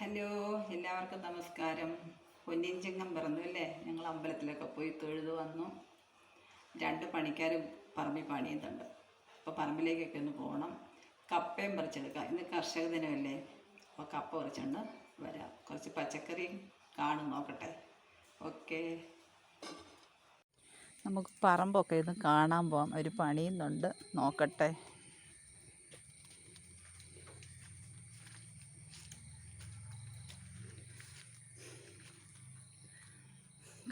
Hello എല്ലാവർക്കും നമസ്കാരം. പൊന്നിൻ ചിങ്ങം പറഞ്ഞു അല്ലേ? ഞങ്ങൾ അമ്പലത്തിലൊക്കെ പോയി തൊഴുതു വന്നു. രണ്ട് പണിക്കാർ പറമ്പിൽ പണിയുന്നുണ്ട്. അപ്പോൾ പറമ്പിലേക്കൊക്കെ ഒന്ന് പോകണം. കപ്പയും പറിച്ചെടുക്കാം. ഇന്ന് കർഷക ദിനമല്ലേ. അപ്പോൾ കപ്പ പറിച്ചുകൊണ്ട് വരാം. കുറച്ച് പച്ചക്കറി കാണും നോക്കട്ടെ. ഓക്കെ. നമുക്ക് പറമ്പൊക്കെ ഇന്ന് കാണാൻ പോകാം അവർ പണിയുന്നുണ്ട്. നോക്കട്ടെ.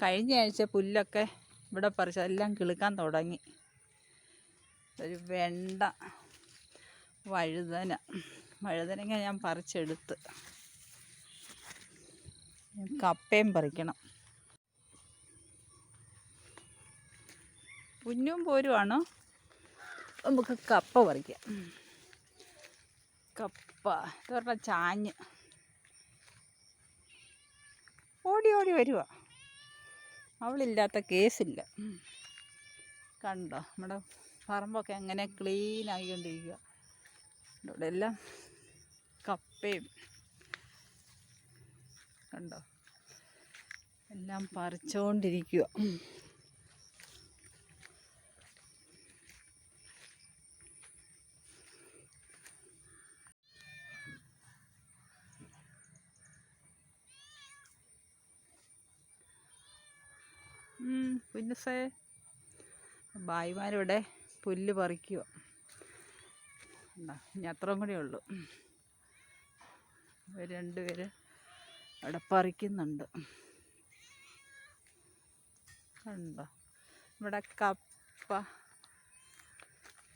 കഴിഞ്ഞ ആഴ്ച പുല്ലൊക്കെ ഇവിടെ പറിച്ച എല്ലാം കിളുക്കാൻ തുടങ്ങി. ഒരു വെണ്ട വഴുതന. വഴുതനങ്ങ ഞാൻ പറിച്ചെടുത്ത്. കപ്പയും പറിക്കണം. കുഞ്ഞും പോരുവാണ്? നമുക്ക് കപ്പ പറിക്കാം. കപ്പ ഇതവരുടെ ചാഞ്ഞ്. ഓടി ഓടി വരുവാ. അവളില്ലാത്ത കേസില്ല. കണ്ടോ നമ്മുടെ പറമ്പൊക്കെ അങ്ങനെ ക്ലീൻ ആയിക്കൊണ്ടിരിക്കുക ഇവിടെ എല്ലാം കപ്പയും കണ്ടോ എല്ലാം പറിച്ചുകൊണ്ടിരിക്കുക കുഞ്ഞസേ ഭായിമാരിവിടെ പുല്ല് പറിക്കുക ഇനി അത്രയും കൂടെ ഉള്ളു. ഇവർ രണ്ടുപേര് അവിടെ പറിക്കുന്നുണ്ട്. കണ്ടോ? ഇവിടെ കപ്പ.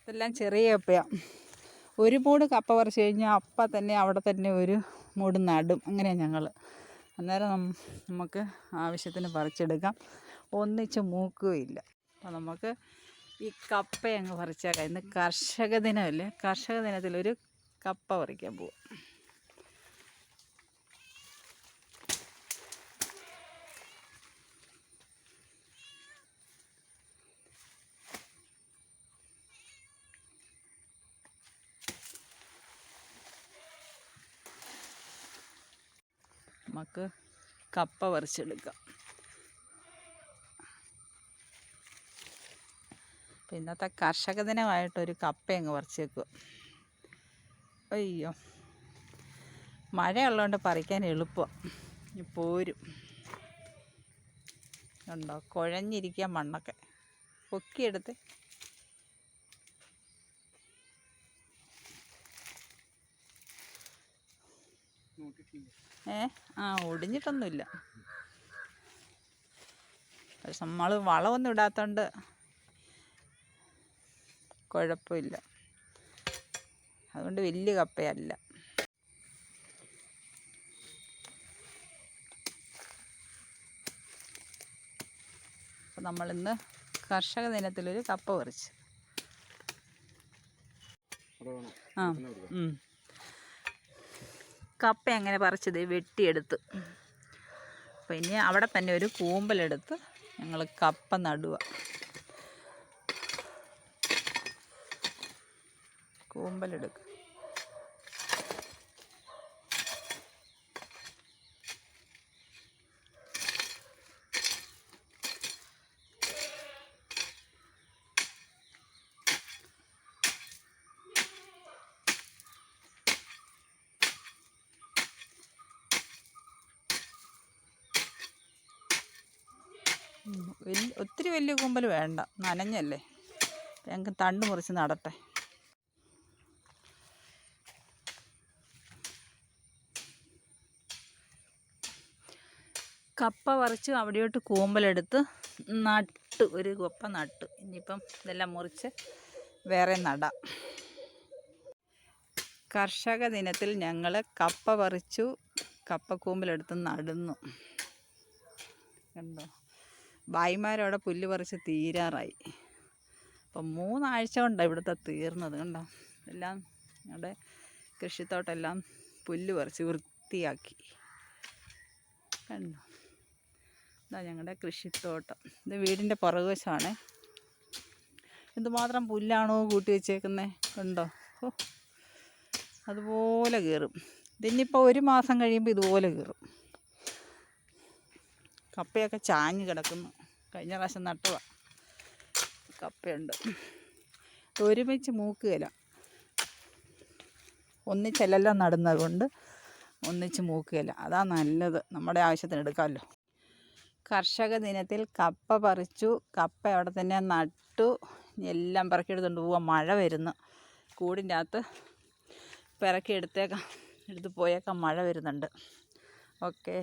ഇതെല്ലാം ചെറിയ കപ്പയാണ് ഒരു മൂട് കപ്പ പറിച്ച് കഴിഞ്ഞാൽ അപ്പം തന്നെ അവിടെ തന്നെ ഒരു മൂട് നടും. അങ്ങനെയാണ് ഞങ്ങൾ അന്നേരം നമുക്ക് ആവശ്യത്തിന് പറിച്ചെടുക്കാം. ഒന്നിച്ച് മൂക്കുകയില്ല. അപ്പോൾ നമുക്ക് ഈ കപ്പ അങ്ങ് പറിച്ചേക്കാം. ഇന്ന് കർഷക ദിനമല്ലേ? കർഷക ദിനത്തിലൊരു കപ്പ പറിക്കാൻ പോവും. നമുക്ക് കപ്പ പറിച്ചെടുക്കാം. അപ്പം ഇന്നത്തെ കർഷക ദിനമായിട്ടൊരു കപ്പ അങ്ങ് വെക്കുക അയ്യോ. മഴയുള്ളതുകൊണ്ട് പറിക്കാൻ എളുപ്പം. പോരും. ഉണ്ടോ കുഴഞ്ഞിരിക്കുക മണ്ണൊക്കെ. പൊക്കിയെടുത്ത്. ഏ? ആ ഒടിഞ്ഞിട്ടൊന്നുമില്ല. പക്ഷെ നമ്മൾ വളമൊന്നും ഇടാത്തോണ്ട് കുഴപ്പമില്ല. അതുകൊണ്ട് വലിയ കപ്പയല്ല. അപ്പം നമ്മളിന്ന് കർഷക ദിനത്തിലൊരു കപ്പ പറിച്ച്. ആ. കപ്പ അങ്ങനെ പറിച്ചത്? വെട്ടിയെടുത്ത്. അപ്പം ഇനി അവിടെ തന്നെ ഒരു കൂമ്പലെടുത്ത് ഞങ്ങൾ കപ്പ നടുക കൂമ്പലെടുക്കുക ഒത്തിരി വലിയ കൂമ്പൽ വേണ്ട. നനഞ്ഞല്ലേ? ഞങ്ങൾക്ക് തണ്ട് മുറിച്ച് നടട്ടെ. കപ്പ പറിച്ച് അവിടെയോട്ട് കൂമ്പലെടുത്ത് നട്ട് ഒരു കപ്പ നട്ട്. ഇനിയിപ്പം ഇതെല്ലാം മുറിച്ച് വേറെ നടാം. കർഷക ദിനത്തിൽ ഞങ്ങൾ കപ്പ പറിച്ചു കപ്പ കൂമ്പലെടുത്ത് നടുന്നു. കണ്ടോ? ഭായിമാരവിടെ പുല്ല് പറിച്ച് തീരാറായി. അപ്പം മൂന്നാഴ്ച കൊണ്ടാണ് ഇവിടുത്തെ തീർന്നത് കണ്ടോ? എല്ലാം ഞങ്ങളുടെ കൃഷിത്തോട്ടെല്ലാം പുല്ല് പറിച്ച് വൃത്തിയാക്കി. കണ്ടോ? ഇതാ ഞങ്ങളുടെ കൃഷിത്തോട്ടം. ഇത് വീടിന്റെ പുറകുവശമാണ് എന്തുമാത്രം പുല്ലാണോ കൂട്ടി വെച്ചേക്കുന്നത് കണ്ടോ? ഓ അതുപോലെ കയറും ഇതിനിപ്പോൾ ഒരു മാസം കഴിയുമ്പോൾ ഇതുപോലെ കയറും കപ്പയൊക്കെ ചാഞ്ഞ് കിടക്കുന്നു. കഴിഞ്ഞ പ്രാവശ്യം നട്ടതാണ് കപ്പയുണ്ട്. ഒരുമിച്ച് മൂക്കുകയില്ല ഒന്നിച്ചല്ലല്ലോ നടുന്നത് കൊണ്ട് ഒന്നിച്ച് മൂക്കുകയില്ല അതാ നല്ലത്. നമ്മുടെ ആവശ്യത്തിന് എടുക്കാമല്ലോ കർഷക ദിനത്തിൽ കപ്പ പറിച്ചു. കപ്പ അവിടെ തന്നെ നട്ടു. എല്ലാം പിറക്കിയെടുത്തുകൊണ്ട് പോവാം. മഴ വരുന്നു. കൂടിന്റെ അകത്ത് പിറക്കി എടുത്തേക്കാം. എടുത്ത് പോയേക്കാം. മഴ വരുന്നുണ്ട്. ഓക്കെ.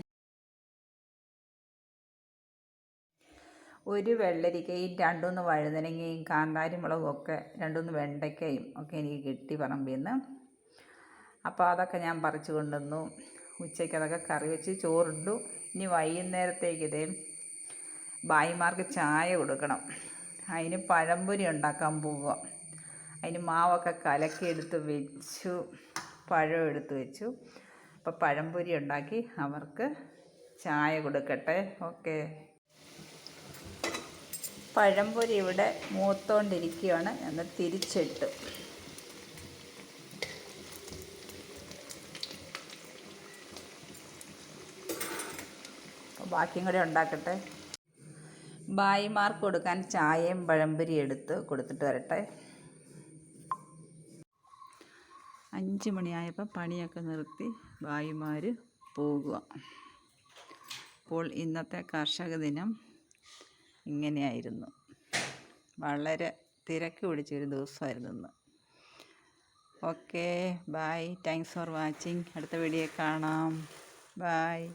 ഒരു വെള്ളരിക്കയും രണ്ടുമൂന്ന് വഴുതനങ്ങയും കാന്താരി മുളകും ഒക്കെ രണ്ടുമൂന്ന് വെണ്ടയ്ക്കയും ഒക്കെ എനിക്ക് കിട്ടി പറമ്പിൽ നിന്ന് അപ്പോൾ അതൊക്കെ ഞാൻ പറിച്ചു കൊണ്ടുവന്നു. ഉച്ചയ്ക്ക് അതൊക്കെ കറി വെച്ച് ചോറുണ്ടു ഇനി വൈകുന്നേരത്തേക്ക് ഇതേ ഭായിമാർക്ക് ചായ കൊടുക്കണം. അതിന് പഴംപൊരി ഉണ്ടാക്കാൻ പോവുക. അതിന് മാവൊക്കെ കലക്കി എടുത്ത് വെച്ചു പഴം എടുത്ത് വെച്ചു. അപ്പോൾ പഴംപൊരി ഉണ്ടാക്കി അവർക്ക് ചായ കൊടുക്കട്ടെ. ഓക്കെ. പഴംപൊരി ഇവിടെ മൂത്തോണ്ടിരിക്കുകയാണ്. എന്ന് തിരിച്ചിട്ട്. ബാക്കിയും കൂടെ ഉണ്ടാക്കട്ടെ. ബായിമാർക്ക് കൊടുക്കാൻ ചായയും പഴംപൊരി എടുത്ത് കൊടുത്തിട്ട് വരട്ടെ. അഞ്ച് മണിയായപ്പോൾ പണിയൊക്കെ നിർത്തി ബായിമാർ പോകുക. അപ്പോൾ ഇന്നത്തെ കർഷക ദിനം ഇങ്ങനെയായിരുന്നു. വളരെ തിരക്ക് പിടിച്ചൊരു ദിവസമായിരുന്നു ഇന്ന്. Okay bye. Thanks for watching. അടുത്ത വീഡിയോ കാണാം. ബായ്.